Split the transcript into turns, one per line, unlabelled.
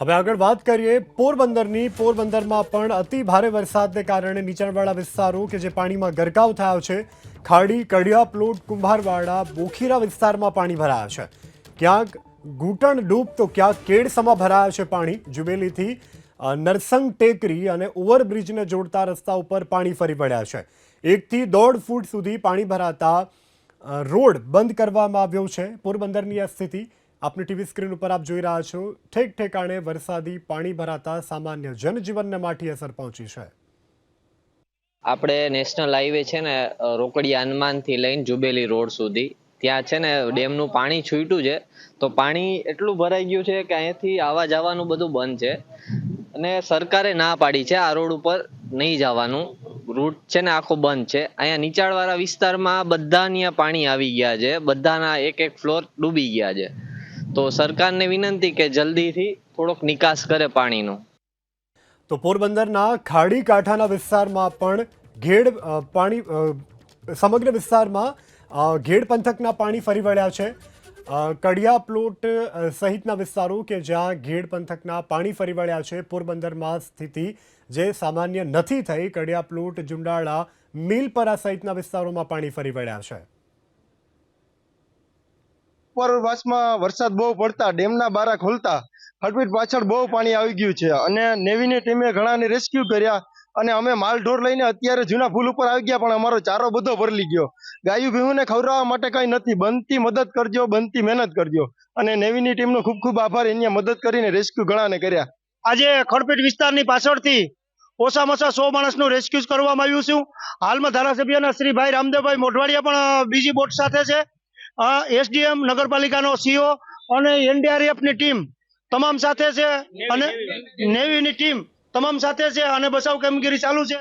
હવે આગળ વાત કરીએ પોરબંદરની. પોરબંદરમાં પણ અતિ ભારે વરસાદને કારણે નીચાણવાળા વિસ્તારો કે જે પાણીમાં ગરકાવ થયા છે, ખાડી, કડિયા, પ્લોટ, કુંભારવાડા, બોખીરા વિસ્તારમાં પાણી ભરાયા છે. ક્યાંક ઘૂંટણ ડૂબ તો ક્યાંક કેડસમાં ભરાયા છે પાણી. જુબેલીથી નરસંગ ટેકરી અને ઓવરબ્રિજને જોડતા રસ્તા ઉપર પાણી ફરી પડ્યા છે. એકથી દોઢ ફૂટ સુધી પાણી ભરાતા રોડ બંધ કરવામાં આવ્યો છે. પોરબંદરની આ સ્થિતિ આપની ટીવી સ્ક્રીન ઉપર આપ જોઈ રહ્યા છો, ઠેક ઠેકાણે વરસાદી પાણી ભરાતા સામાન્ય જનજીવનને માઠી અસર પહોંચી છે.
આપણે નેશનલ હાઈવે છે ને રોકડી હનુમાનથી લઈને જુબેલી રોડ સુધી. ત્યાં છે ને, ડેમનું પાણી છૂટ્યું છે. તો પાણી એટલું ભરાઈ ગયું છે કે અહીંયાથી આવવા જવાનું બધું બંધ છે. અને સરકારે ના પાડી છે આ રોડ ઉપર નહીં જવાનું. રૂટ છે ને આખો બંધ છે. અહીંયા નીચાણવાળા વિસ્તારમાં બધાની પાણી આવી ગયા છે. બધાના એક એક ફ્લોર ડૂબી ગયા છે. તો સરકારને વિનંતી કે જલ્દીથી થોડોક નિકાસ કરે પાણીનો.
તો પોરબંદરના ખાડી કાંઠાના વિસ્તારમાં પણ ઘેડ પાણી સમગ્ર વિસ્તારમાં ઘેડ પંથકના પાણી ફરી વળ્યા છે. કડિયા પ્લોટ સહિતના વિસ્તારો કે જ્યાં ઘેડ પંથકના પાણી ફરી વળ્યા છે, પોરબંદરમાં સ્થિતિ જે સામાન્ય નથી થઈ, કડિયા પ્લોટ, જુંડાળા, મિલપરા સહિતના વિસ્તારોમાં પાણી ફરી વળ્યા છે.
ઉપરવાસમાં વરસાદ બહુ પડતા, ડેમના બારા ખોલતા હડપીટ પાછળ બહુ પાણી આવી ગયું છે. અને નેવીની ટીમે ઘણાને રેસ્ક્યુ કર્યા અને અમે માલ ઢોર લઈને અત્યારે જૂના પુલ ઉપર આવી ગયા, પણ અમારો ચારો બધો ભરલી ગયો. ગાયું ભીહુંને ખવડાવવા માટે કંઈ નથી. બનતી મદદ કરજો, બનતી મહેનત કરજો. અને નેવીની ટીમનો ખૂબ ખૂબ આભાર. એની મદદ કરીને રેસ્ક્યુ ઘણાને કર્યા.
આજે ખડપીટ વિસ્તારની પાછળથી ઓછામાં ઓછા સો માણસનું રેસ્ક્યુ કરવામાં આવ્યું છે. હાલમાં ધારાસભ્યના શ્રી ભાઈ રામદેવભાઈ મોઢવાડિયા પણ બીજી બોટ સાથે છે. એસડીએમ નગરપાલિકાનો સીઓ અને એનડીઆરએફની ટીમ તમામ સાથે છે અને નેવીની ટીમ તમામ સાથે છે અને બચાવ કામગીરી ચાલુ છે.